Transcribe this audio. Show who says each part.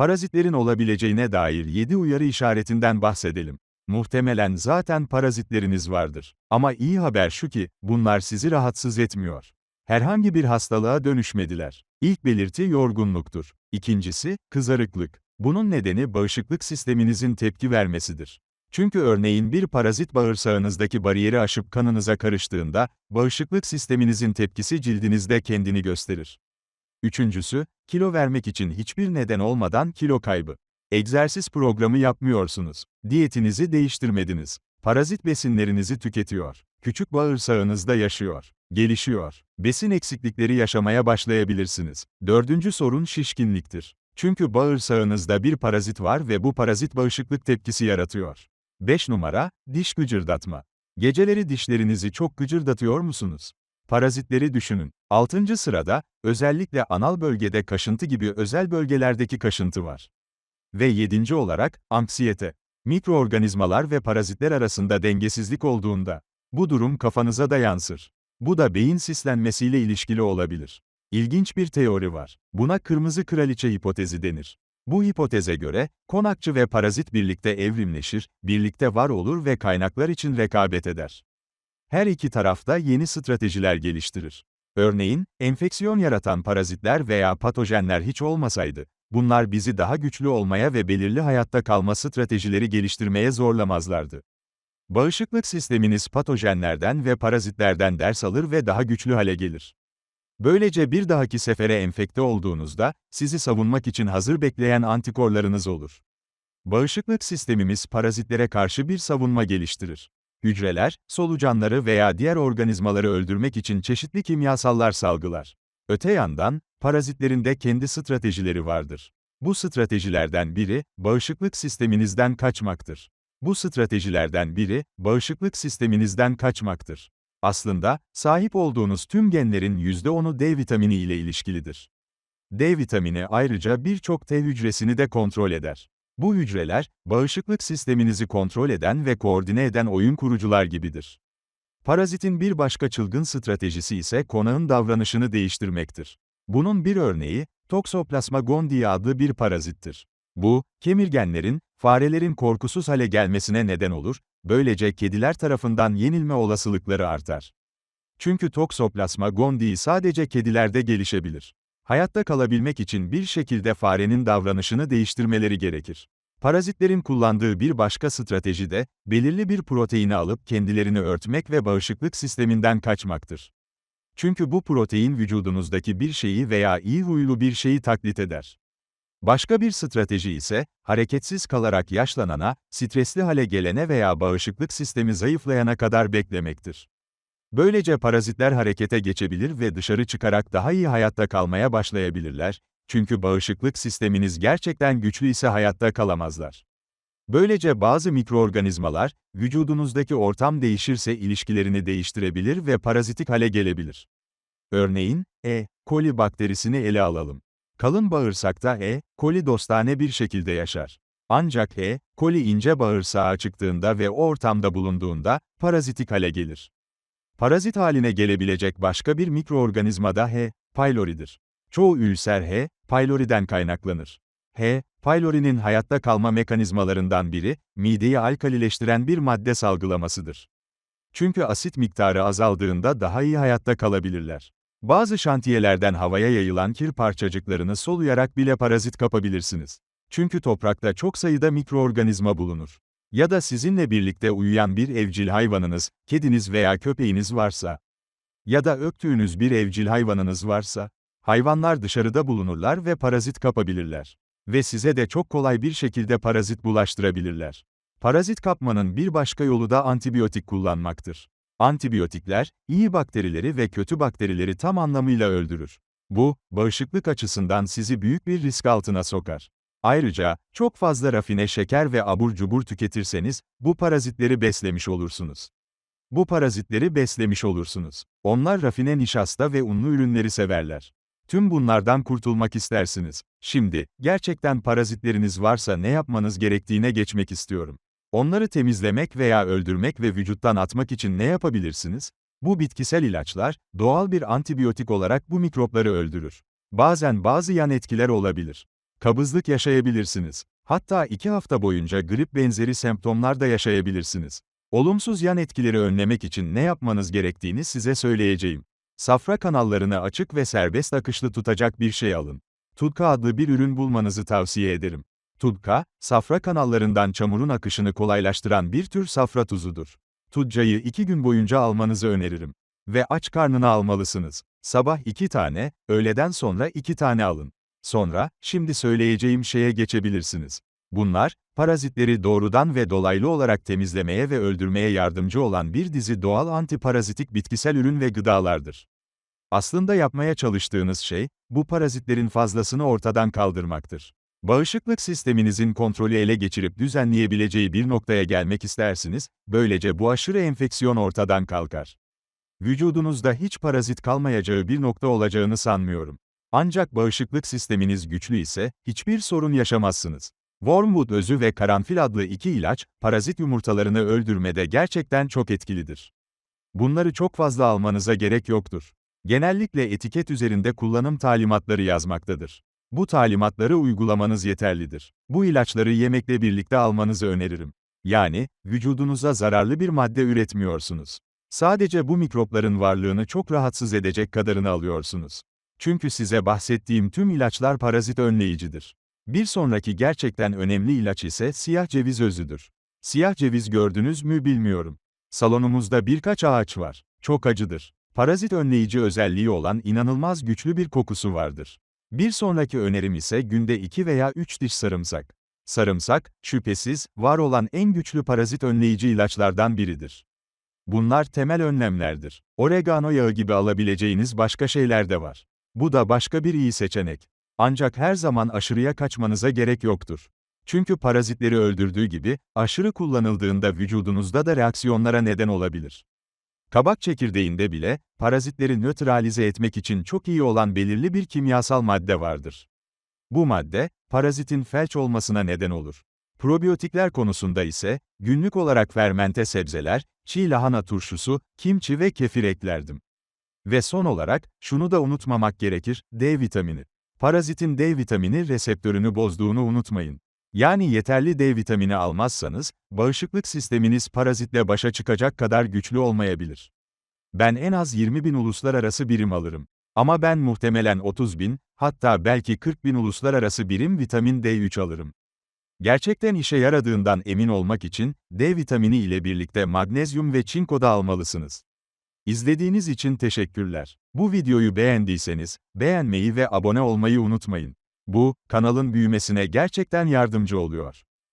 Speaker 1: Parazitlerin olabileceğine dair 7 uyarı işaretinden bahsedelim. Muhtemelen zaten parazitleriniz vardır. Ama iyi haber şu ki, bunlar sizi rahatsız etmiyor. Herhangi bir hastalığa dönüşmediler. İlk belirti yorgunluktur. İkincisi, kızarıklık. Bunun nedeni bağışıklık sisteminizin tepki vermesidir. Çünkü örneğin bir parazit bağırsağınızdaki bariyeri aşıp kanınıza karıştığında, bağışıklık sisteminizin tepkisi cildinizde kendini gösterir. Üçüncüsü, kilo vermek için hiçbir neden olmadan kilo kaybı. Egzersiz programı yapmıyorsunuz. Diyetinizi değiştirmediniz. Parazit besinlerinizi tüketiyor. Küçük bağırsağınızda yaşıyor. Gelişiyor. Besin eksiklikleri yaşamaya başlayabilirsiniz. Dördüncü sorun şişkinliktir. Çünkü bağırsağınızda bir parazit var ve bu parazit bağışıklık tepkisi yaratıyor. 5 numara, diş gıcırdatma. Geceleri dişlerinizi çok gıcırdatıyor musunuz? Parazitleri düşünün. 6. sırada, özellikle anal bölgede kaşıntı gibi özel bölgelerdeki kaşıntı var. Ve 7. olarak, anksiyete. Mikroorganizmalar ve parazitler arasında dengesizlik olduğunda, bu durum kafanıza da yansır. Bu da beyin sislenmesiyle ilişkili olabilir. İlginç bir teori var. Buna kırmızı kraliçe hipotezi denir. Bu hipoteze göre, konakçı ve parazit birlikte evrimleşir, birlikte var olur ve kaynaklar için rekabet eder. Her iki tarafta yeni stratejiler geliştirir. Örneğin, enfeksiyon yaratan parazitler veya patojenler hiç olmasaydı, bunlar bizi daha güçlü olmaya ve belirli hayatta kalma stratejileri geliştirmeye zorlamazlardı. Bağışıklık sisteminiz patojenlerden ve parazitlerden ders alır ve daha güçlü hale gelir. Böylece bir dahaki sefere enfekte olduğunuzda, sizi savunmak için hazır bekleyen antikorlarınız olur. Bağışıklık sistemimiz parazitlere karşı bir savunma geliştirir. Hücreler, solucanları veya diğer organizmaları öldürmek için çeşitli kimyasallar salgılar. Öte yandan, parazitlerin de kendi stratejileri vardır. Bu stratejilerden biri, bağışıklık sisteminizden kaçmaktır. Bu stratejilerden biri, bağışıklık sisteminizden kaçmaktır. Aslında, sahip olduğunuz tüm genlerin %10'u D vitamini ile ilişkilidir. D vitamini ayrıca birçok T hücresini de kontrol eder. Bu hücreler, bağışıklık sisteminizi kontrol eden ve koordine eden oyun kurucular gibidir. Parazitin bir başka çılgın stratejisi ise konağın davranışını değiştirmektir. Bunun bir örneği, Toxoplasma gondii adlı bir parazittir. Bu, kemirgenlerin, farelerin korkusuz hale gelmesine neden olur, böylece kediler tarafından yenilme olasılıkları artar. Çünkü Toxoplasma gondii sadece kedilerde gelişebilir. Hayatta kalabilmek için bir şekilde farenin davranışını değiştirmeleri gerekir. Parazitlerin kullandığı bir başka strateji de, belirli bir proteini alıp kendilerini örtmek ve bağışıklık sisteminden kaçmaktır. Çünkü bu protein vücudunuzdaki bir şeyi veya iyi huylu bir şeyi taklit eder. Başka bir strateji ise, hareketsiz kalarak yaşlanana, stresli hale gelene veya bağışıklık sistemi zayıflayana kadar beklemektir. Böylece parazitler harekete geçebilir ve dışarı çıkarak daha iyi hayatta kalmaya başlayabilirler, çünkü bağışıklık sisteminiz gerçekten güçlü ise hayatta kalamazlar. Böylece bazı mikroorganizmalar, vücudunuzdaki ortam değişirse ilişkilerini değiştirebilir ve parazitik hale gelebilir. Örneğin, E. coli bakterisini ele alalım. Kalın bağırsakta E. coli dostane bir şekilde yaşar. Ancak E. coli ince bağırsağa çıktığında ve o ortamda bulunduğunda, parazitik hale gelir. Parazit haline gelebilecek başka bir mikroorganizma da H. pylori'dir. Çoğu ülser H. pylori'den kaynaklanır. H. pylori'nin hayatta kalma mekanizmalarından biri, mideyi alkalileştiren bir madde salgılamasıdır. Çünkü asit miktarı azaldığında daha iyi hayatta kalabilirler. Bazı şantiyelerden havaya yayılan kir parçacıklarını soluyarak bile parazit kapabilirsiniz. Çünkü toprakta çok sayıda mikroorganizma bulunur. Ya da sizinle birlikte uyuyan bir evcil hayvanınız, kediniz veya köpeğiniz varsa. Ya da öptüğünüz bir evcil hayvanınız varsa. Hayvanlar dışarıda bulunurlar ve parazit kapabilirler. Ve size de çok kolay bir şekilde parazit bulaştırabilirler. Parazit kapmanın bir başka yolu da antibiyotik kullanmaktır. Antibiyotikler, iyi bakterileri ve kötü bakterileri tam anlamıyla öldürür. Bu, bağışıklık açısından sizi büyük bir risk altına sokar. Ayrıca, çok fazla rafine şeker ve abur cubur tüketirseniz, bu parazitleri beslemiş olursunuz. Bu parazitleri beslemiş olursunuz. Onlar rafine nişasta ve unlu ürünleri severler. Tüm bunlardan kurtulmak istersiniz. Şimdi, gerçekten parazitleriniz varsa ne yapmanız gerektiğine geçmek istiyorum. Onları temizlemek veya öldürmek ve vücuttan atmak için ne yapabilirsiniz? Bu bitkisel ilaçlar, doğal bir antibiyotik olarak bu mikropları öldürür. Bazen bazı yan etkiler olabilir. Kabızlık yaşayabilirsiniz. Hatta 2 hafta boyunca grip benzeri semptomlar da yaşayabilirsiniz. Olumsuz yan etkileri önlemek için ne yapmanız gerektiğini size söyleyeceğim. Safra kanallarını açık ve serbest akışlı tutacak bir şey alın. Tudka adlı bir ürün bulmanızı tavsiye ederim. Tudka, safra kanallarından çamurun akışını kolaylaştıran bir tür safra tuzudur. Tudcayı 2 gün boyunca almanızı öneririm. Ve aç karnına almalısınız. Sabah 2 tane, öğleden sonra 2 tane alın. Sonra, şimdi söyleyeceğim şeye geçebilirsiniz. Bunlar, parazitleri doğrudan ve dolaylı olarak temizlemeye ve öldürmeye yardımcı olan bir dizi doğal antiparazitik bitkisel ürün ve gıdalardır. Aslında yapmaya çalıştığınız şey, bu parazitlerin fazlasını ortadan kaldırmaktır. Bağışıklık sisteminizin kontrolü ele geçirip düzenleyebileceği bir noktaya gelmek istersiniz, böylece bu aşırı enfeksiyon ortadan kalkar. Vücudunuzda hiç parazit kalmayacağı bir nokta olacağını sanmıyorum. Ancak bağışıklık sisteminiz güçlü ise, hiçbir sorun yaşamazsınız. Wormwood özü ve karanfil adlı iki ilaç, parazit yumurtalarını öldürmede gerçekten çok etkilidir. Bunları çok fazla almanıza gerek yoktur. Genellikle etiket üzerinde kullanım talimatları yazmaktadır. Bu talimatları uygulamanız yeterlidir. Bu ilaçları yemekle birlikte almanızı öneririm. Yani, vücudunuza zararlı bir madde üretmiyorsunuz. Sadece bu mikropların varlığını çok rahatsız edecek kadarını alıyorsunuz. Çünkü size bahsettiğim tüm ilaçlar parazit önleyicidir. Bir sonraki gerçekten önemli ilaç ise siyah ceviz özüdür. Siyah ceviz gördünüz mü bilmiyorum. Salonumuzda birkaç ağaç var. Çok acıdır. Parazit önleyici özelliği olan inanılmaz güçlü bir kokusu vardır. Bir sonraki önerim ise günde 2 veya 3 diş sarımsak. Sarımsak, şüphesiz, var olan en güçlü parazit önleyici ilaçlardan biridir. Bunlar temel önlemlerdir. Oregano yağı gibi alabileceğiniz başka şeyler de var. Bu da başka bir iyi seçenek. Ancak her zaman aşırıya kaçmanıza gerek yoktur. Çünkü parazitleri öldürdüğü gibi, aşırı kullanıldığında vücudunuzda da reaksiyonlara neden olabilir. Kabak çekirdeğinde bile, parazitleri nötralize etmek için çok iyi olan belirli bir kimyasal madde vardır. Bu madde, parazitin felç olmasına neden olur. Probiyotikler konusunda ise, günlük olarak fermente sebzeler, çiğ lahana turşusu, kimçi ve kefir eklerdim. Ve son olarak, şunu da unutmamak gerekir, D vitamini. Parazitin D vitamini reseptörünü bozduğunu unutmayın. Yani yeterli D vitamini almazsanız, bağışıklık sisteminiz parazitle başa çıkacak kadar güçlü olmayabilir. Ben en az 20 bin uluslararası birim alırım. Ama ben muhtemelen 30 bin, hatta belki 40 bin uluslararası birim vitamin D3 alırım. Gerçekten işe yaradığından emin olmak için, D vitamini ile birlikte magnezyum ve çinko da almalısınız. İzlediğiniz için teşekkürler. Bu videoyu beğendiyseniz, beğenmeyi ve abone olmayı unutmayın. Bu, kanalın büyümesine gerçekten yardımcı oluyor.